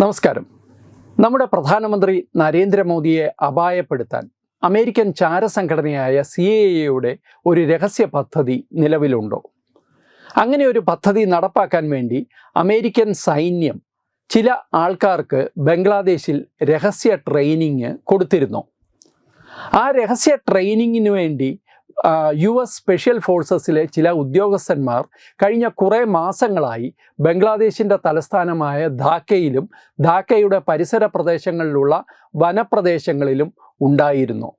നമസ്കാരം. നമ്മുടെ പ്രധാനമന്ത്രി നരേന്ദ്രമോദിയെ അപായപ്പെടുത്താൻ അമേരിക്കൻ ചാരസംഘടനയായ സി എ എയുടെ ഒരു രഹസ്യ പദ്ധതി നിലവിലുണ്ടോ? അങ്ങനെ ഒരു പദ്ധതി നടപ്പാക്കാൻ വേണ്ടി അമേരിക്കൻ സൈന്യം ചില ആൾക്കാർക്ക് ബംഗ്ലാദേശിൽ രഹസ്യ ട്രെയിനിങ് കൊടുത്തിരുന്നു. ആ രഹസ്യ ട്രെയിനിങ്ങിന് വേണ്ടി യു എസ് സ്പെഷ്യൽ ഫോഴ്സസിലെ ചില ഉദ്യോഗസ്ഥന്മാർ കഴിഞ്ഞ കുറേ മാസങ്ങളായി ബംഗ്ലാദേശിന്റെ തലസ്ഥാനമായ ധാക്കയിലും ധാക്കയുടെ പരിസര പ്രദേശങ്ങളിലുള്ള വനപ്രദേശങ്ങളിലും ഉണ്ടായിരുന്നു.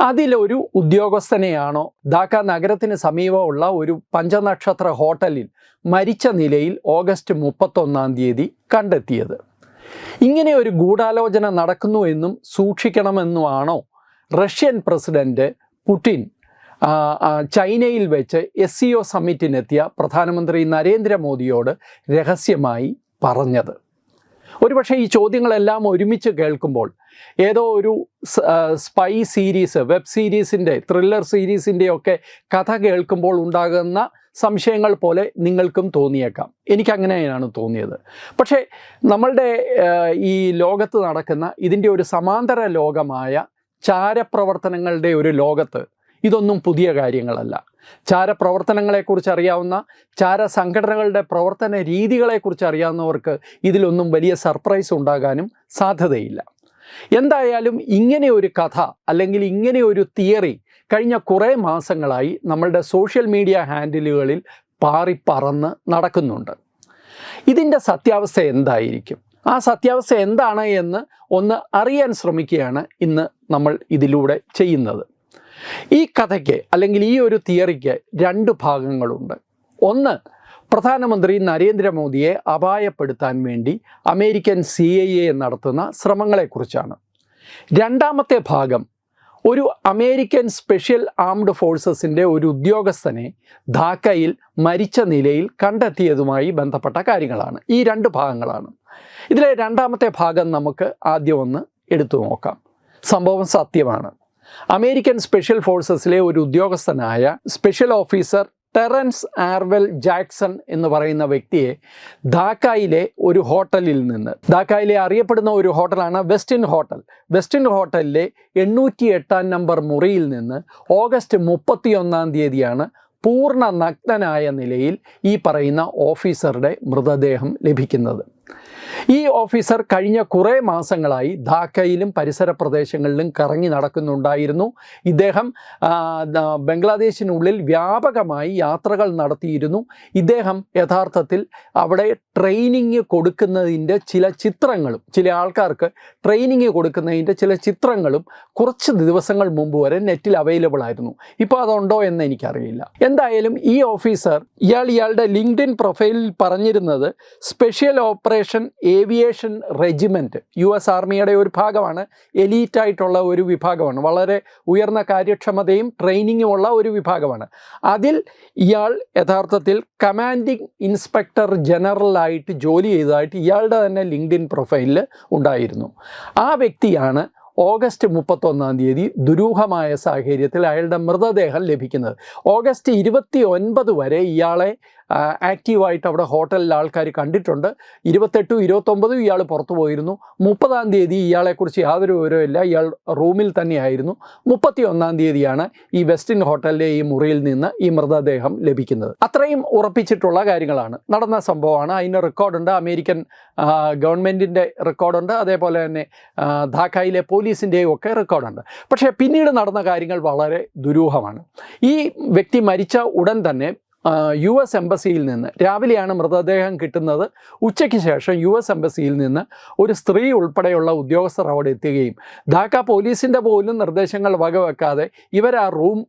അതിലൊരു ഉദ്യോഗസ്ഥനെയാണോ ധാക്ക നഗരത്തിന് സമീപമുള്ള ഒരു പഞ്ചനക്ഷത്ര ഹോട്ടലിൽ മരിച്ച നിലയിൽ ഓഗസ്റ്റ് മുപ്പത്തൊന്നാം തീയതി കണ്ടെത്തിയത്. ഇങ്ങനെ ഒരു ഗൂഢാലോചന നടക്കുന്നു എന്നും സൂക്ഷിക്കണമെന്നുമാണോ റഷ്യൻ പ്രസിഡന്റ് പുടിൻ ചൈനയിൽ വെച്ച് എസ് സി ഒ സമ്മിറ്റിനെത്തിയ പ്രധാനമന്ത്രി നരേന്ദ്രമോദിയോട് രഹസ്യമായി പറഞ്ഞത്. ഒരുപക്ഷെ ഈ ചോദ്യങ്ങളെല്ലാം ഒരുമിച്ച് കേൾക്കുമ്പോൾ ഏതോ ഒരു സ്പൈ സീരീസ് വെബ് സീരീസിന്റെ ത്രില്ലർ സീരീസിന്റെ ഒക്കെ കഥ കേൾക്കുമ്പോൾ ഉണ്ടാകുന്ന സംശയങ്ങൾ പോലെ നിങ്ങൾക്കും തോന്നിയേക്കാം. എനിക്കങ്ങനെയാണ് തോന്നിയത്. പക്ഷേ നമ്മളുടെ ഈ ലോകത്ത് നടക്കുന്ന ഇതിന്റെ ഒരു സമാന്തര ലോകമായ ചാരപ്രവർത്തനങ്ങളുടെ ഒരു ലോകത്ത് ഇതൊന്നും പുതിയ കാര്യങ്ങളല്ല. ചാരപ്രവർത്തനങ്ങളെക്കുറിച്ച് അറിയാവുന്ന ചാര സംഘടനകളുടെ പ്രവർത്തന രീതികളെക്കുറിച്ച് അറിയാവുന്നവർക്ക് ഇതിലൊന്നും വലിയ സർപ്രൈസ് ഉണ്ടാകാനും സാധ്യതയില്ല. എന്തായാലും ഇങ്ങനെ ഒരു കഥ അല്ലെങ്കിൽ ഇങ്ങനെ ഒരു തിയറി കഴിഞ്ഞ കുറേ മാസങ്ങളായി നമ്മളുടെ സോഷ്യൽ മീഡിയ ഹാൻഡിലുകളിൽ പാറിപ്പറന്ന് നടക്കുന്നുണ്ട്. ഇതിന്റെ സത്യാവസ്ഥ എന്തായിരിക്കും? ആ സത്യാവസ്ഥ എന്താണ് എന്ന് ഒന്ന് അറിയാൻ ശ്രമിക്കുകയാണ് ഇന്ന് നമ്മൾ ഇതിലൂടെ ചെയ്യുന്നത്. ഈ കഥയ്ക്ക് അല്ലെങ്കിൽ ഈ ഒരു തിയറിക്ക് രണ്ട് ഭാഗങ്ങളുണ്ട്. ഒന്ന് പ്രധാനമന്ത്രി നരേന്ദ്രമോദിയെ അപായപ്പെടുത്താൻ വേണ്ടി അമേരിക്കൻ സി ഐ എ നടത്തുന്ന ശ്രമങ്ങളെക്കുറിച്ചാണ്. രണ്ടാമത്തെ ഭാഗം ഒരു അമേരിക്കൻ സ്പെഷ്യൽ ആംഡ് ഫോഴ്സസിന്റെ ഒരു ഉദ്യോഗസ്ഥനെ ധാക്കയിൽ മരിച്ച നിലയിൽ കണ്ടെത്തിയതുമായി ബന്ധപ്പെട്ട കാര്യങ്ങളാണ്. ഈ രണ്ട് ഭാഗങ്ങളാണ്. ഇതിലെ രണ്ടാമത്തെ ഭാഗം നമുക്ക് ആദ്യം ഒന്ന് എടുത്തു നോക്കാം. സംഭവം സത്യമാണ്. അമേരിക്കൻ സ്പെഷ്യൽ ഫോഴ്സസിലെ ഒരു ഉദ്യോഗസ്ഥനായ special officer Terrence Arvel Jackson എന്ന് പറയുന്ന വ്യക്തിയെ ധാക്കായിലെ ഒരു ഹോട്ടലിൽ നിന്ന് ധാക്കായിലെ അറിയപ്പെടുന്ന ഒരു ഹോട്ടലാണ് വെസ്റ്റിൻ ഹോട്ടൽ. വെസ്റ്റിൻ ഹോട്ടലിലെ എണ്ണൂറ്റി എട്ടാം നമ്പർ മുറിയിൽ നിന്ന് ഓഗസ്റ്റ് മുപ്പത്തിയൊന്നാം തീയതിയാണ് പൂർണ നഗ്നനായ നിലയിൽ ഈ പറയുന്ന ഓഫീസറുടെ മൃതദേഹം ലഭിക്കുന്നത്. ഈ ഓഫീസർ കഴിഞ്ഞ കുറേ മാസങ്ങളായി ധാക്കയിലും പരിസര പ്രദേശങ്ങളിലും കറങ്ങി നടക്കുന്നുണ്ടായിരുന്നു. ഇദ്ദേഹം ബംഗ്ലാദേശിനുള്ളിൽ വ്യാപകമായി യാത്രകൾ നടത്തിയിരുന്നു. ഇദ്ദേഹം യഥാർത്ഥത്തിൽ അവിടെ ട്രെയിനിങ് കൊടുക്കുന്നതിന്റെ ചില ചിത്രങ്ങളും ചില ആൾക്കാർക്ക് ട്രെയിനിങ് കൊടുക്കുന്നതിന്റെ ചില ചിത്രങ്ങളും കുറച്ച് ദിവസങ്ങൾ മുമ്പ് വരെ നെറ്റിൽ അവൈലബിൾ ആയിരുന്നു. ഇപ്പോൾ അതുണ്ടോ എന്ന് എനിക്കറിയില്ല. എന്തായാലും ഈ ഓഫീസർ ഇയാൾ ഇയാളുടെ ലിങ്ക്ഡിൻ പ്രൊഫൈലിൽ പറഞ്ഞിരുന്നത് special operation aviation regiment U S ആർമിയുടെ ഒരു ഭാഗമാണ് എലീറ്റായിട്ടുള്ള ഒരു വിഭാഗമാണ് വളരെ ഉയർന്ന കാര്യക്ഷമതയും ട്രെയിനിങ്ങും ഉള്ള ഒരു വിഭാഗമാണ്. അതിൽ ഇയാൾ യഥാർത്ഥത്തിൽ കമാൻഡിങ് ഇൻസ്പെക്ടർ ജനറലായിട്ട് ജോലി ചെയ്തതായിട്ട് ഇയാളുടെ തന്നെ ലിങ്ക്ഡിൻ പ്രൊഫൈലിൽ ഉണ്ടായിരുന്നു. ആ വ്യക്തിയാണ് ഓഗസ്റ്റ് മുപ്പത്തൊന്നാം തീയതി ദുരൂഹമായ സാഹചര്യത്തിൽ അയാളുടെ മൃതദേഹം ലഭിക്കുന്നത്. ഓഗസ്റ്റ് ഇരുപത്തി ഒൻപത് വരെ ഇയാളെ ആക്റ്റീവായിട്ട് അവിടെ ഹോട്ടലിൽ ആൾക്കാർ കണ്ടിട്ടുണ്ട്. ഇരുപത്തെട്ടും ഇരുപത്തൊമ്പതും ഇയാൾ പുറത്തു പോയിരുന്നു. മുപ്പതാം തീയതി ഇയാളെക്കുറിച്ച് യാതൊരു വിവരവുമില്ല. ഇയാൾ റൂമിൽ തന്നെയായിരുന്നു. മുപ്പത്തി ഒന്നാം തീയതിയാണ് ഈ വെസ്റ്റിൻ ഹോട്ടലിലെ ഈ മുറിയിൽ നിന്ന് ഈ മൃതദേഹം ലഭിക്കുന്നത്. അത്രയും ഉറപ്പിച്ചിട്ടുള്ള കാര്യങ്ങളാണ്. നടന്ന സംഭവമാണ്. അതിന് റെക്കോർഡുണ്ട്. അമേരിക്കൻ ഗവൺമെന്റിന്റെ റെക്കോർഡുണ്ട്. അതേപോലെ തന്നെ ധാക്കയിലെ പോലീസിന്റെയും ഒക്കെ റെക്കോർഡുണ്ട്. പക്ഷേ പിന്നീട് നടന്ന കാര്യങ്ങൾ വളരെ ദുരൂഹമാണ്. ഈ വ്യക്തി മരിച്ച ഉടൻ തന്നെ യു എസ് എംബസിയിൽ നിന്ന് രാവിലെയാണ് മൃതദേഹം കിട്ടുന്നത്. ഉച്ചയ്ക്ക് ശേഷം യു എസ് എംബസിയിൽ നിന്ന് ഒരു സ്ത്രീ ഉൾപ്പെടെയുള്ള ഉദ്യോഗസ്ഥർ അവിടെ എത്തുകയും ധാക്ക പോലീസിന്റെ പോലും നിർദ്ദേശങ്ങൾ വകവെക്കാതെ ഇവർ ആ റൂം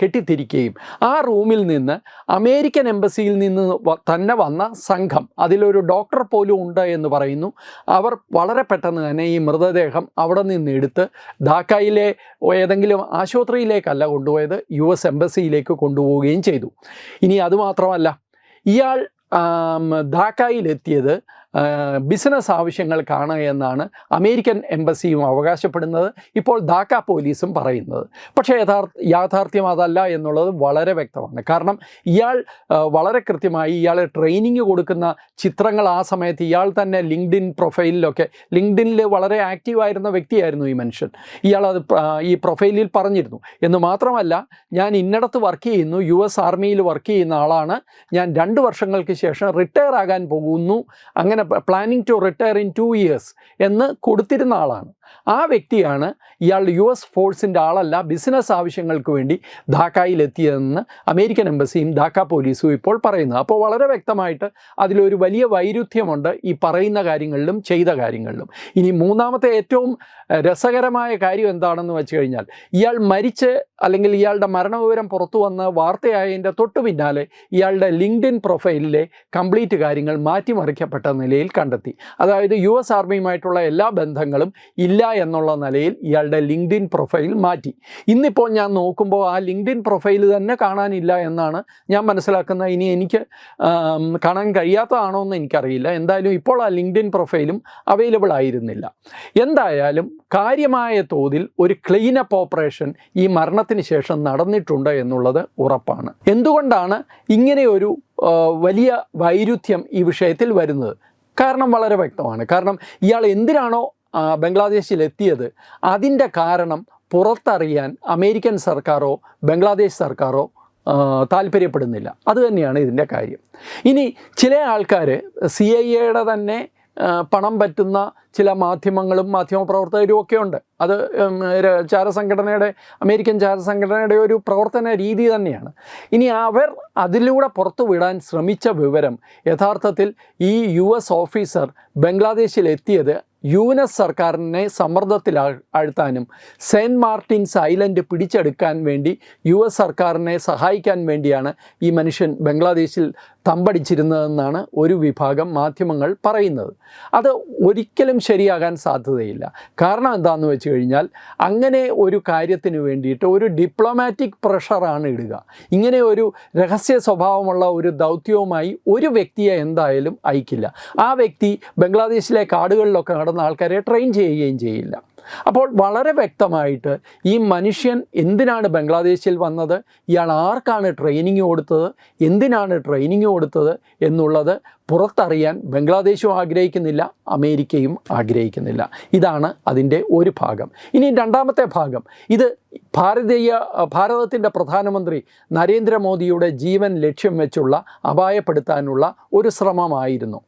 കെട്ടിത്തിരിക്കുകയും. ആ റൂമിൽ നിന്ന് അമേരിക്കൻ എംബസിയിൽ നിന്ന് തന്നെ വന്ന സംഘം അതിലൊരു ഡോക്ടർ പോലും ഉണ്ട് എന്ന് പറയുന്നു. അവർ വളരെ പെട്ടെന്ന് തന്നെ ഈ മൃതദേഹം അവിടെ നിന്ന് എടുത്ത് ധാക്കയിലെ ഏതെങ്കിലും ആശുപത്രിയിലേക്കല്ല കൊണ്ടുപോയത് യു എസ് എംബസിയിലേക്ക് കൊണ്ടുപോവുകയും ചെയ്തു. ഇനി അതുമാത്രമല്ല ഇയാൾ ധാക്കയിലെത്തിയത് ബിസിനസ് ആവശ്യങ്ങൾക്കാണ് എന്നാണ് അമേരിക്കൻ എംബസിയും അവകാശപ്പെടുന്നത്. ഇപ്പോൾ ധാക്ക പോലീസും പറയുന്നത്. പക്ഷേ യഥാർത്ഥ യാഥാർത്ഥ്യം അതല്ല എന്നുള്ളത് വളരെ വ്യക്തമാണ്. കാരണം ഇയാൾ വളരെ കൃത്യമായി ഇയാളെ ട്രെയിനിങ് കൊടുക്കുന്ന ചിത്രങ്ങൾ ആ സമയത്ത് ഇയാൾ തന്നെ ലിങ്ക്ഡിൻ പ്രൊഫൈലിലൊക്കെ ലിങ്ക്ഡിനിൽ വളരെ ആക്റ്റീവായിരുന്ന വ്യക്തിയായിരുന്നു ഈ മനുഷ്യൻ. ഇയാൾ അത് ഈ പ്രൊഫൈലിൽ പറഞ്ഞിരുന്നു. എന്ന് മാത്രമല്ല ഞാൻ ഇന്നിടത്ത് വർക്ക് ചെയ്യുന്നു യു എസ് ആർമിയിൽ വർക്ക് ചെയ്യുന്ന ആളാണ്. ഞാൻ രണ്ട് വർഷങ്ങൾക്ക് ശേഷം റിട്ടയർ ആകാൻ പോകുന്നു. അങ്ങനെ planning to retire in two years എന്ന് കൊടുത്തിരുന്ന ആളാണ്. ആ വ്യക്തിയാണ് ഇയാൾ യു എസ് ഫോഴ്സിന്റെ ആളല്ല ബിസിനസ് ആവശ്യങ്ങൾക്ക് വേണ്ടി ധാക്കയിലെത്തിയതെന്ന് അമേരിക്കൻ എംബസിയും ധാക്ക പോലീസും ഇപ്പോൾ പറയുന്നത് അപ്പോൾ വളരെ വ്യക്തമായിട്ട് അതിലൊരു വലിയ വൈരുദ്ധ്യമുണ്ട് ഈ പറയുന്ന കാര്യങ്ങളിലും ചെയ്ത കാര്യങ്ങളിലും. ഇനി മൂന്നാമത്തെ ഏറ്റവും രസകരമായ കാര്യം എന്താണെന്ന് വെച്ച് കഴിഞ്ഞാൽ ഇയാൾ മരിച്ച് അല്ലെങ്കിൽ ഇയാളുടെ മരണവിവരം പുറത്തു വന്ന് വാർത്തയായതിന്റെ തൊട്ടു പിന്നാലെ ഇയാളുടെ ലിങ്ക്ഡിൻ പ്രൊഫൈലിലെ കംപ്ലീറ്റ് കാര്യങ്ങൾ മാറ്റിമറിക്കപ്പെട്ട നിലയിൽ കണ്ടെത്തി. അതായത് യു എസ് ആർമിയുമായിട്ടുള്ള എല്ലാ ബന്ധങ്ങളും ഇല്ല എന്നുള്ള നിലയിൽ ഇയാളുടെ ലിങ്ക്ഡിൻ പ്രൊഫൈൽ മാറ്റി. ഇന്നിപ്പോൾ ഞാൻ നോക്കുമ്പോൾ ആ ലിങ്ക്ഡിൻ പ്രൊഫൈൽ തന്നെ കാണാനില്ല എന്നാണ് ഞാൻ മനസ്സിലാക്കുന്ന ഇനി എനിക്ക് കാണാൻ കഴിയാത്തതാണോ എന്ന് എനിക്കറിയില്ല. എന്തായാലും ഇപ്പോൾ ആ ലിങ്ക്ഡിൻ പ്രൊഫൈലും അവൈലബിൾ ആയിരുന്നില്ല. എന്തായാലും കാര്യമായ തോതിൽ ഒരു ക്ലീനപ്പ് ഓപ്പറേഷൻ ഈ മരണത്തിന് ശേഷം നടന്നിട്ടുണ്ട് എന്നുള്ളത് ഉറപ്പാണ്. എന്തുകൊണ്ടാണ് ഇങ്ങനെയൊരു വലിയ വൈരുദ്ധ്യം ഈ വിഷയത്തിൽ വരുന്നത്? കാരണം വളരെ വ്യക്തമാണ്. കാരണം ഇയാൾ എന്തിനാണോ ബംഗ്ലാദേശിൽ എത്തിയത് അതിന്റെ കാരണം പുറത്തറിയാൻ അമേരിക്കൻ സർക്കാരോ ബംഗ്ലാദേശ് സർക്കാരോ താല്പര്യപ്പെടുന്നില്ല. അത് തന്നെയാണ് ഇതിന്റെ കാര്യം. ഇനി ചില ആൾക്കാർ സി ഐ എയുടെ തന്നെ പണം പറ്റുന്ന ചില മാധ്യമങ്ങളും മാധ്യമപ്രവർത്തകരും ഒക്കെ ഉണ്ട് അത് ചാരസംഘടനയുടെ അമേരിക്കൻ ചാരസംഘടനയുടെ ഒരു പ്രവർത്തന രീതി തന്നെയാണ്. ഇനി അവർ അതിലൂടെ പുറത്തു വിടാൻ ശ്രമിച്ച വിവരം യഥാർത്ഥത്തിൽ ഈ യു എസ് ഓഫീസർ ബംഗ്ലാദേശിൽ എത്തിയത് എസ് സർക്കാരിനെ സമ്മർദ്ദത്തിൽ ആഴ്- ആഴ്ത്താനും സെന്റ് മാർട്ടിൻസ് ഐലൻഡ് പിടിച്ചെടുക്കാൻ വേണ്ടി യു എസ് സർക്കാരിനെ സഹായിക്കാൻ വേണ്ടിയാണ് ഈ മനുഷ്യൻ ബംഗ്ലാദേശിൽ തമ്പടിച്ചിരുന്നതെന്നാണ് ഒരു വിഭാഗം മാധ്യമങ്ങൾ പറയുന്നത്. അത് ഒരിക്കലും ശരിയാകാൻ സാധ്യതയില്ല. കാരണം എന്താണെന്ന് വെച്ച് കഴിഞ്ഞാൽ അങ്ങനെ ഒരു കാര്യത്തിന് വേണ്ടിയിട്ട് ഒരു ഡിപ്ലോമാറ്റിക് പ്രഷറാണ് ഇടുക. ഇങ്ങനെ ഒരു രഹസ്യ സ്വഭാവമുള്ള ഒരു ദൗത്യവുമായി ഒരു വ്യക്തിയെ എന്തായാലും അയക്കില്ല. ആ വ്യക്തി ബംഗ്ലാദേശിലെ കാടുകളിലൊക്കെ നടന്ന ആൾക്കാരെ ട്രെയിൻ ചെയ്യുകയും ചെയ്യില്ല. അപ്പോൾ വളരെ വ്യക്തമായിട്ട് ഈ മനുഷ്യൻ എന്തിനാണ് ബംഗ്ലാദേശിൽ വന്നത്? ഇയാൾ ആർക്കാണ് ട്രെയിനിങ് കൊടുത്തത്? എന്തിനാണ് ട്രെയിനിങ് കൊടുത്തത് എന്നുള്ളത് പുറത്തറിയാൻ ബംഗ്ലാദേശും ആഗ്രഹിക്കുന്നില്ല അമേരിക്കയും ആഗ്രഹിക്കുന്നില്ല. ഇതാണ് അതിന്റെ ഒരു ഭാഗം. ഇനി രണ്ടാമത്തെ ഭാഗം. ഇത് ഭാരതീയ ഭാരതത്തിന്റെ പ്രധാനമന്ത്രി നരേന്ദ്രമോദിയുടെ ജീവൻ ലക്ഷ്യം വെച്ചുള്ള അപായപ്പെടുത്താനുള്ള ഒരു ശ്രമമായിരുന്നു.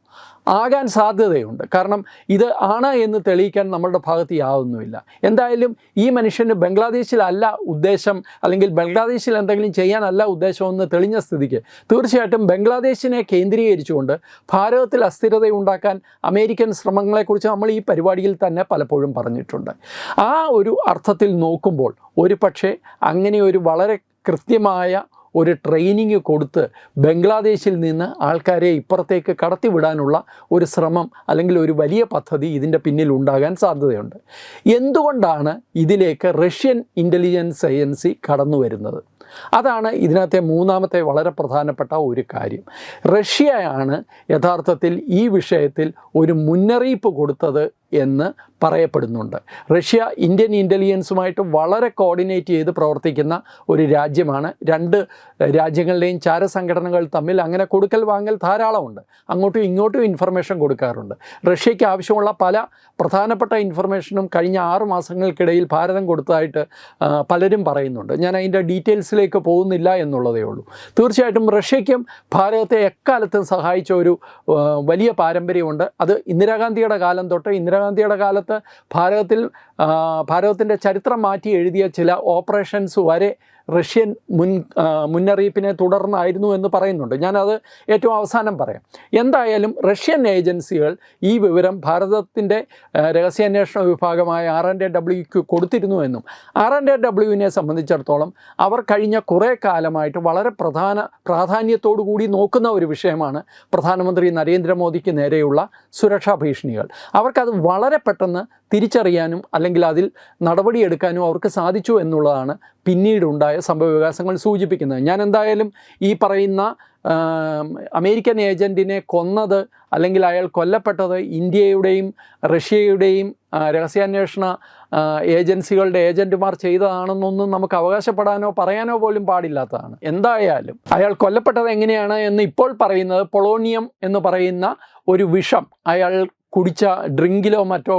ആകാൻ സാധ്യതയുണ്ട്. കാരണം ഇത് ആണ് എന്ന് തെളിയിക്കാൻ നമ്മളുടെ ഭാഗത്ത് യാതൊന്നുമില്ല. എന്തായാലും ഈ മനുഷ്യന് ബംഗ്ലാദേശിലല്ല ഉദ്ദേശം അല്ലെങ്കിൽ ബംഗ്ലാദേശിൽ എന്തെങ്കിലും ചെയ്യാനല്ല ഉദ്ദേശമെന്ന് തെളിഞ്ഞ സ്ഥിതിക്ക് തീർച്ചയായിട്ടും ബംഗ്ലാദേശിനെ കേന്ദ്രീകരിച്ചുകൊണ്ട് ഭാരതത്തിൽ അസ്ഥിരത ഉണ്ടാക്കാൻ അമേരിക്കൻ ശ്രമങ്ങളെക്കുറിച്ച് നമ്മൾ ഈ പരിപാടിയിൽ തന്നെ പലപ്പോഴും പറഞ്ഞിട്ടുണ്ട്. ആ ഒരു അർത്ഥത്തിൽ നോക്കുമ്പോൾ ഒരു പക്ഷേ അങ്ങനെ ഒരു വളരെ കൃത്യമായ ഒരു ട്രെയിനിങ് കൊടുത്ത് ബംഗ്ലാദേശിൽ നിന്ന് ആൾക്കാരെ ഇപ്പുറത്തേക്ക് കടത്തിവിടാനുള്ള ഒരു ശ്രമം അല്ലെങ്കിൽ ഒരു വലിയ പദ്ധതി ഇതിന്റെ പിന്നിൽ ഉണ്ടാകാൻ സാധ്യതയുണ്ട്. എന്തുകൊണ്ടാണ് ഇതിലേക്ക് റഷ്യൻ ഇന്റലിജൻസ് ഏജൻസി കടന്നു വരുന്നത്? അതാണ് ഇതിനകത്തെ മൂന്നാമത്തെ വളരെ പ്രധാനപ്പെട്ട ഒരു കാര്യം. റഷ്യയാണ് യഥാർത്ഥത്തിൽ ഈ വിഷയത്തിൽ ഒരു മുന്നറിയിപ്പ് കൊടുത്തത് എന്ന് പറയപ്പെടുന്നുണ്ട്. റഷ്യ ഇന്ത്യൻ ഇന്റലിജൻസുമായിട്ട് വളരെ കോർഡിനേറ്റ് ചെയ്ത് പ്രവർത്തിക്കുന്ന ഒരു രാജ്യമാണ്. രണ്ട് രാജ്യങ്ങളുടെയും ചാരസംഘടനകൾ തമ്മിൽ അങ്ങനെ കൊടുക്കൽ വാങ്ങൽ ധാരാളമുണ്ട്. അങ്ങോട്ടും ഇങ്ങോട്ടും ഇൻഫർമേഷൻ കൊടുക്കാറുണ്ട്. റഷ്യയ്ക്ക് ആവശ്യമുള്ള പല പ്രധാനപ്പെട്ട ഇൻഫർമേഷനും കഴിഞ്ഞ ആറ് മാസങ്ങൾക്കിടയിൽ ഭാരതം കൊടുത്തതായിട്ട് പലരും പറയുന്നുണ്ട്. ഞാൻ അതിന്റെ ഡീറ്റെയിൽസിലേക്ക് പോകുന്നില്ല എന്നുള്ളതേ ഉള്ളൂ. തീർച്ചയായിട്ടും റഷ്യയ്ക്കും ഭാരതത്തെ എക്കാലത്തും സഹായിച്ച ഒരു വലിയ പാരമ്പര്യമുണ്ട്. അത് ഇന്ദിരാഗാന്ധിയുടെ കാലം തൊട്ട് ഇന്ദിരാഗാന്ധിയുടെ കാലത്ത് ഭാരതത്തിൽ ഭാരതത്തിന്റെ ചരിത്രം മാറ്റി എഴുതിയ ചില ഓപ്പറേഷൻസ് വരെ റഷ്യൻ മുൻ മുന്നറിയിപ്പിനെ തുടർന്നായിരുന്നു എന്ന് പറയുന്നുണ്ട്. ഞാനത് ഏറ്റവും അവസാനം പറയാം. എന്തായാലും റഷ്യൻ ഏജൻസികൾ ഈ വിവരം ഭാരതത്തിന്റെ രഹസ്യാന്വേഷണ വിഭാഗമായ ആർ എൻ ഡബ്ല്യുക്ക് കൊടുത്തിരുന്നു എന്നും ആർ എൻ എ ഡബ്ല്യുവിനെ സംബന്ധിച്ചിടത്തോളം അവർ കഴിഞ്ഞ കുറേ കാലമായിട്ട് വളരെ പ്രധാന പ്രാധാന്യത്തോടു കൂടി നോക്കുന്ന ഒരു വിഷയമാണ് പ്രധാനമന്ത്രി നരേന്ദ്രമോദിക്ക് നേരെയുള്ള സുരക്ഷാ ഭീഷണികൾ. അവർക്കത് വളരെ പെട്ടെന്ന് തിരിച്ചറിയാനും അല്ലെങ്കിൽ അതിൽ നടപടിയെടുക്കാനും അവർക്ക് സാധിച്ചു എന്നുള്ളതാണ് പിന്നീടുണ്ടായ സംഭവ വികാസങ്ങൾ സൂചിപ്പിക്കുന്നത്. ഞാൻ എന്തായാലും ഈ പറയുന്ന അമേരിക്കൻ ഏജന്റിനെ കൊന്നത് അല്ലെങ്കിൽ അയാൾ കൊല്ലപ്പെട്ടത് ഇന്ത്യയുടെയും റഷ്യയുടെയും രഹസ്യാന്വേഷണ ഏജൻസികളുടെ ഏജന്റുമാർ ചെയ്തതാണെന്നൊന്നും നമുക്ക് അവകാശപ്പെടാനോ പറയാനോ പോലും പാടില്ലാത്തതാണ്. എന്തായാലും അയാൾ കൊല്ലപ്പെട്ടത് എങ്ങനെയാണ് എന്ന് ഇപ്പോൾ പറയുന്നത് പൊളോണിയം എന്ന് പറയുന്ന ഒരു വിഷം അയാൾ കുടിച്ച ഡ്രിങ്കിലോ മറ്റോ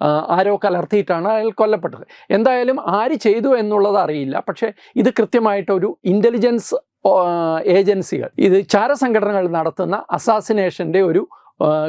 ആരോ കലർത്തിയിട്ടാണ് അയാൾ കൊല്ലപ്പെട്ടത്. എന്തായാലും ആര് ചെയ്തു എന്നുള്ളത് അറിയില്ല. പക്ഷേ ഇത് കൃത്യമായിട്ടൊരു ഇന്റലിജൻസ് ഏജൻസികൾ ഇത് ചാരസംഘടനകൾ നടത്തുന്ന അസാസിനേഷന്റെ ഒരു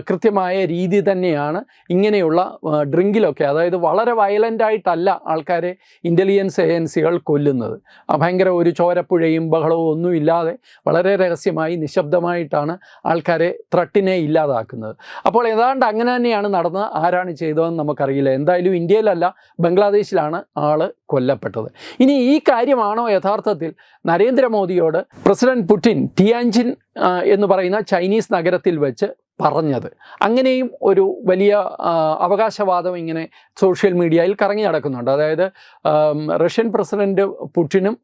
കൃത്യമായ രീതി തന്നെയാണ് ഇങ്ങനെയുള്ള ഡ്രിങ്കിലൊക്കെ അതായത് വളരെ വയലന്റ് ആയിട്ടല്ല ആൾക്കാരെ ഇന്റലിജൻസ് ഏജൻസികൾ കൊല്ലുന്നത്. ഭയങ്കര ഒരു ചോരപ്പുഴയും ബഹളവും ഒന്നുമില്ലാതെ വളരെ രഹസ്യമായി നിശബ്ദമായിട്ടാണ് ആൾക്കാരെ ത്രട്ടിനെ ഇല്ലാതാക്കുന്നത്. അപ്പോൾ ഏതാണ്ട് അങ്ങനെ തന്നെയാണ് നടന്നത്. ആരാണ് ചെയ്തതെന്ന് നമുക്കറിയില്ല. എന്തായാലും ഇന്ത്യയിലല്ല ബംഗ്ലാദേശിലാണ് ആൾ കൊല്ലപ്പെട്ടത്. ഇനി ഈ കാര്യമാണോ യഥാർത്ഥത്തിൽ നരേന്ദ്രമോദിയോട് പ്രസിഡന്റ് പുടിൻ ടിയാൻജിൻ എന്ന് പറയുന്ന ചൈനീസ് നഗരത്തിൽ വെച്ച് പറഞ്ഞത്. അങ്ങനെയും ഒരു വലിയ അവകാശവാദം ഇങ്ങനെ സോഷ്യൽ മീഡിയയിൽ കറങ്ങി നടക്കുന്നുണ്ട്. അതായത് റഷ്യൻ പ്രസിഡന്റ് പുടിനും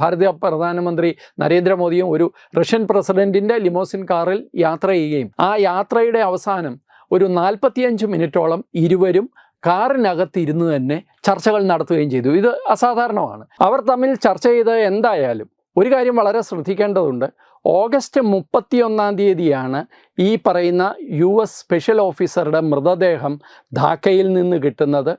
ഭാരത പ്രധാനമന്ത്രി നരേന്ദ്രമോദിയും ഒരു റഷ്യൻ പ്രസിഡന്റിന്റെ ലിമോസിൻ കാറിൽ യാത്ര ചെയ്യുകയും ആ യാത്രയുടെ അവസാനം ഒരു നാൽപ്പത്തിയഞ്ച് മിനിറ്റോളം ഇരുവരും കാറിനകത്തിരുന്ന് തന്നെ ചർച്ചകൾ നടത്തുകയും ചെയ്തു. ഇത് അസാധാരണമാണ്. അവർ തമ്മിൽ ചർച്ച ചെയ്തത് എന്തായാലും ഒരു കാര്യം വളരെ ശ്രദ്ധിക്കേണ്ടതുണ്ട്. ഓഗസ്റ്റ് മുപ്പത്തിയൊന്നാം തീയതിയാണ് ഈ പറയുന്ന യു എസ് സ്പെഷ്യൽ ഓഫീസറുടെ മൃതദേഹം ധാക്കയിൽ നിന്ന് കിട്ടുന്നത്.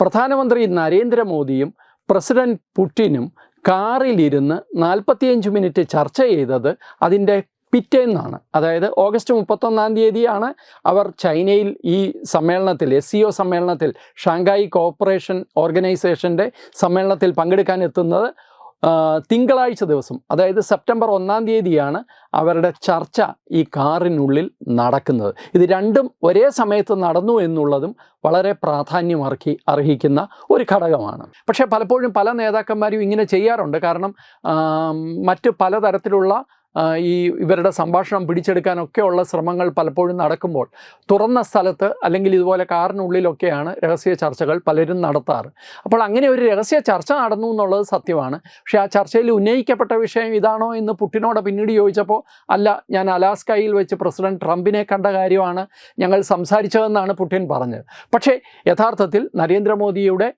പ്രധാനമന്ത്രി നരേന്ദ്രമോദിയും പ്രസിഡന്റ് പുടിനും കാറിലിരുന്ന് നാൽപ്പത്തിയഞ്ച് മിനിറ്റ് ചർച്ച ചെയ്തത് അതിന്റെ പിറ്റേന്നാണ്. അതായത് ഓഗസ്റ്റ് മുപ്പത്തൊന്നാം തീയതിയാണ് അവർ ചൈനയിൽ ഈ സമ്മേളനത്തിൽ എസ് സി ഒ സമ്മേളനത്തിൽ ഷാങ്കായി കോപ്പറേഷൻ ഓർഗനൈസേഷന്റെ സമ്മേളനത്തിൽ പങ്കെടുക്കാൻ എത്തുന്നത്. തിങ്കളാഴ്ച ദിവസം അതായത് സെപ്റ്റംബർ ഒന്നാം തീയതിയാണ് അവരുടെ ചർച്ച ഈ കാറിനുള്ളിൽ നടക്കുന്നത്. ഇത് രണ്ടും ഒരേ സമയത്ത് നടന്നു എന്നുള്ളതും വളരെ പ്രാധാന്യം അർഹി അർഹിക്കുന്ന ഒരു ഘടകമാണ്. പക്ഷേ പലപ്പോഴും പല നേതാക്കന്മാരും ഇങ്ങനെ ചെയ്യാറുണ്ട്. കാരണം മറ്റ് പലതരത്തിലുള്ള ഈ ഇവരുടെ സംഭാഷണം പിടിച്ചെടുക്കാനൊക്കെയുള്ള ശ്രമങ്ങൾ പലപ്പോഴും നടക്കുമ്പോൾ തുറന്ന സ്ഥലത്ത് അല്ലെങ്കിൽ ഇതുപോലെ കാറിനുള്ളിലൊക്കെയാണ് രഹസ്യ ചർച്ചകൾ പലരും നടത്താറ്. അപ്പോൾ അങ്ങനെ ഒരു രഹസ്യ ചർച്ച നടന്നു എന്നുള്ളത് സത്യമാണ്. പക്ഷേ ആ ചർച്ചയിൽ ഉന്നയിക്കപ്പെട്ട വിഷയം ഇതാണോ എന്ന് പുട്ടിനോട് പിന്നീട് ചോദിച്ചപ്പോൾ അല്ല ഞാൻ അലാസ്കയിൽ വെച്ച് പ്രസിഡന്റ് ട്രംപിനെ കണ്ട കാര്യമാണ് ഞങ്ങൾ സംസാരിച്ചതെന്നാണ് പുടിൻ പറഞ്ഞത്. പക്ഷേ യഥാർത്ഥത്തിൽ നരേന്ദ്രമോദിയുടെ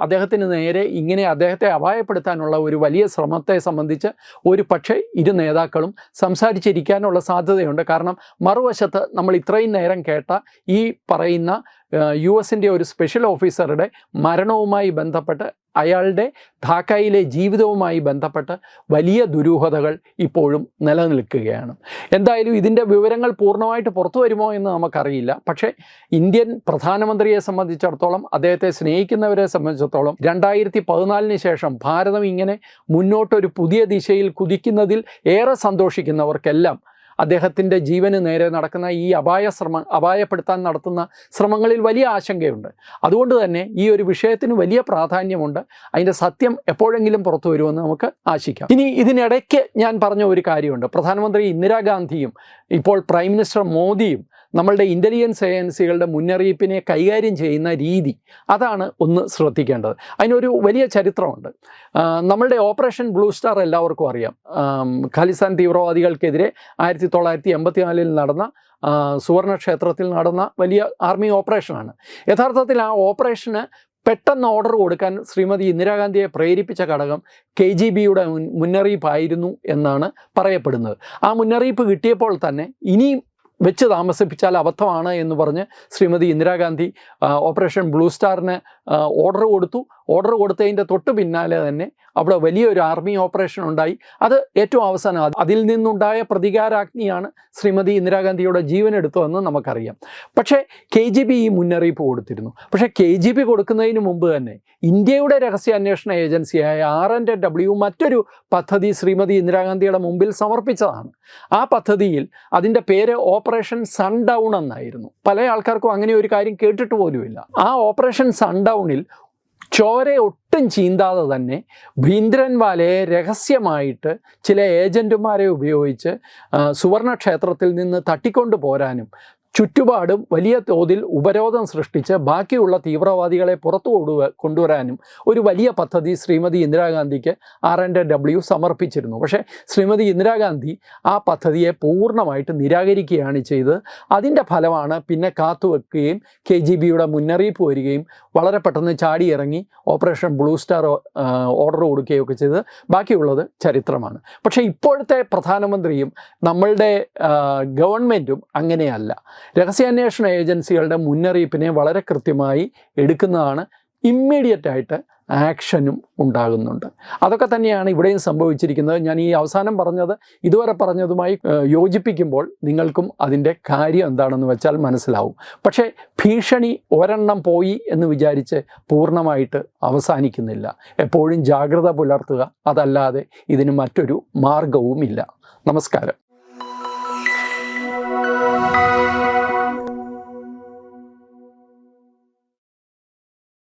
അദ്ദേഹത്തിന് നേരെ ഇങ്ങനെ അദ്ദേഹത്തെ അപായപ്പെടുത്താനുള്ള ഒരു വലിയ ശ്രമത്തെ സംബന്ധിച്ച് ഒരു പക്ഷേ ഇരു നേതാക്കളും സംസാരിച്ചിരിക്കാനുള്ള സാധ്യതയുണ്ട്. കാരണം മറുവശത്ത് നമ്മൾ ഇത്രയും നേരം കേട്ട ഈ പറയുന്ന യു എസിന്റെ ഒരു സ്പെഷ്യൽ ഓഫീസറുടെ മരണവുമായി ബന്ധപ്പെട്ട് അയാളുടെ ധാക്കയിലെ ജീവിതവുമായി ബന്ധപ്പെട്ട് വലിയ ദുരൂഹതകൾ ഇപ്പോഴും നിലനിൽക്കുകയാണ്. എന്തായാലും ഇതിന്റെ വിവരങ്ങൾ പൂർണമായിട്ട് പുറത്തു വരുമോ എന്ന് നമുക്കറിയില്ല. പക്ഷേ ഇന്ത്യൻ പ്രധാനമന്ത്രിയെ സംബന്ധിച്ചിടത്തോളം അദ്ദേഹത്തെ സ്നേഹിക്കുന്നവരെ സംബന്ധിച്ചിടത്തോളം രണ്ടായിരത്തി പതിനാലിന് ശേഷം ഭാരതം ഇങ്ങനെ മുന്നോട്ടൊരു പുതിയ ദിശയിൽ കുതിക്കുന്നതിൽ ഏറെ സന്തോഷിക്കുന്നവർക്കെല്ലാം അദ്ദേഹത്തിന്റെ ജീവന് നേരെ നടക്കുന്ന ഈ അപായ ശ്രമ അപായപ്പെടുത്താൻ നടത്തുന്ന ശ്രമങ്ങളിൽ വലിയ ആശങ്കയുണ്ട്. അതുകൊണ്ട് തന്നെ ഈ ഒരു വിഷയത്തിന് വലിയ പ്രാധാന്യമുണ്ട്. അതിന്റെ സത്യം എപ്പോഴെങ്കിലും പുറത്തു വരുമെന്ന് നമുക്ക് ആശിക്കാം. ഇനി ഇതിനിടയ്ക്ക് ഞാൻ പറഞ്ഞ ഒരു കാര്യമുണ്ട്. പ്രധാനമന്ത്രി ഇന്ദിരാഗാന്ധിയും ഇപ്പോൾ പ്രൈം മിനിസ്റ്റർ മോദിയും നമ്മളുടെ ഇന്റലിജൻസ് ഏജൻസികളുടെ മുന്നറിയിപ്പിനെ കൈകാര്യം ചെയ്യുന്ന രീതി. അതാണ് ഒന്ന് ശ്രദ്ധിക്കേണ്ടത്. അതിനൊരു വലിയ ചരിത്രമുണ്ട്. നമ്മളുടെ ഓപ്പറേഷൻ ബ്ലൂ സ്റ്റാർ എല്ലാവർക്കും അറിയാം. ഖാലിസ്ഥാൻ തീവ്രവാദികൾക്കെതിരെ ആയിരത്തി തൊള്ളായിരത്തി എൺപത്തിനാലിൽ നടന്ന സുവർണ ക്ഷേത്രത്തിൽ നടന്ന വലിയ ആർമി ഓപ്പറേഷനാണ് യഥാർത്ഥത്തിൽ ആ ഓപ്പറേഷന് പെട്ടെന്ന് ഓർഡർ കൊടുക്കാൻ ശ്രീമതി ഇന്ദിരാഗാന്ധിയെ പ്രേരിപ്പിച്ച ഘടകം കെ ജി ബിയുടെ മുന്നറിയിപ്പായിരുന്നു എന്നാണ് പറയപ്പെടുന്നത്. ആ മുന്നറിയിപ്പ് കിട്ടിയപ്പോൾ തന്നെ ഇനിയും വെച്ച് താമസിപ്പിച്ചാൽ അബദ്ധമാണ് എന്ന് പറഞ്ഞ് ശ്രീമതി ഇന്ദിരാഗാന്ധി ഓപ്പറേഷൻ ബ്ലൂ സ്റ്റാറിന് ഓർഡർ കൊടുത്തു. ഓർഡർ കൊടുത്തതിന്റെ തൊട്ട് പിന്നാലെ തന്നെ അവിടെ വലിയൊരു ആർമി ഓപ്പറേഷൻ ഉണ്ടായി. അത് ഏറ്റവും അവസാനം അതിൽ നിന്നുണ്ടായ പ്രതികാരാഗ്നിയാണ് ശ്രീമതി ഇന്ദിരാഗാന്ധിയുടെ ജീവൻ എടുത്തതെന്ന് നമുക്കറിയാം. പക്ഷേ കെ ജി ബി ഈ മുന്നറിയിപ്പ് കൊടുത്തിരുന്നു. പക്ഷേ കെ ജി ബി കൊടുക്കുന്നതിന് മുമ്പ് തന്നെ ഇന്ത്യയുടെ രഹസ്യ അന്വേഷണ ഏജൻസിയായ ആർ എൻ ഡബ്ല്യു മറ്റൊരു പദ്ധതി ശ്രീമതി ഇന്ദിരാഗാന്ധിയുടെ മുമ്പിൽ സമർപ്പിച്ചതാണ്. ആ പദ്ധതിയിൽ അതിന്റെ പേര് ഓപ്പറേഷൻ സൺഡൗൺ എന്നായിരുന്നു. പല ആൾക്കാർക്കും അങ്ങനെ ഒരു കാര്യം കേട്ടിട്ട് പോലുമില്ല. ആ ഓപ്പറേഷൻ സൺഡൗണിൽ ചോര ഒട്ടും ചീന്താതെ തന്നെ ഭീന്ദ്രൻവാലയെ രഹസ്യമായിട്ട് ചില ഏജന്റുമാരെ ഉപയോഗിച്ച് സുവർണക്ഷേത്രത്തിൽ സുവർണ ക്ഷേത്രത്തിൽ നിന്ന് തട്ടിക്കൊണ്ടു പോരാനും ചുറ്റുപാടും വലിയ തോതിൽ ഉപരോധം സൃഷ്ടിച്ച് ബാക്കിയുള്ള തീവ്രവാദികളെ പുറത്തു കൊണ്ടുവ കൊണ്ടുവരാനും ഒരു വലിയ പദ്ധതി ശ്രീമതി ഇന്ദിരാഗാന്ധിക്ക് ആർ എൻ ഡബ്ല്യു സമർപ്പിച്ചിരുന്നു. പക്ഷേ ശ്രീമതി ഇന്ദിരാഗാന്ധി ആ പദ്ധതിയെ പൂർണമായിട്ട് നിരാകരിക്കുകയാണ് ചെയ്തത്. അതിന്റെ ഫലമാണ് പിന്നെ കാത്തുവെക്കുകയും കെ ജി ബിയുടെ മുന്നറിയിപ്പ് വരികയും വളരെ പെട്ടെന്ന് ചാടിയിറങ്ങി ഓപ്പറേഷൻ ബ്ലൂ സ്റ്റാർ ഓർഡർ കൊടുക്കുകയൊക്കെ ചെയ്ത് ബാക്കിയുള്ളത് ചരിത്രമാണ്. പക്ഷേ ഇപ്പോഴത്തെ പ്രധാനമന്ത്രിയും നമ്മളുടെ ഗവൺമെന്റും അങ്ങനെയല്ല. രഹസ്യാന്വേഷണ ഏജൻസികളുടെ മുന്നറിയിപ്പിനെ വളരെ കൃത്യമായി എടുക്കുന്നതാണ് ഇമ്മീഡിയറ്റ് ആയിട്ട് ആക്ഷനും ഉണ്ടാകുന്നുണ്ട്. അതൊക്കെ തന്നെയാണ് ഇവിടെയും സംഭവിച്ചിരിക്കുന്നത്. ഞാൻ ഈ അവസാനം പറഞ്ഞത് ഇതുവരെ പറഞ്ഞതുമായി യോജിപ്പിക്കുമ്പോൾ നിങ്ങൾക്കും അതിന്റെ കാര്യം എന്താണെന്ന് വെച്ചാൽ മനസ്സിലാവും. പക്ഷേ ഭീഷണി ഒരെണ്ണം പോയി എന്ന് വിചാരിച്ച് പൂർണമായിട്ട് അവസാനിക്കുന്നില്ല. എപ്പോഴും ജാഗ്രത പുലർത്തുക അതല്ലാതെ ഇതിന് മറ്റൊരു മാർഗവുമില്ല നമസ്കാരം.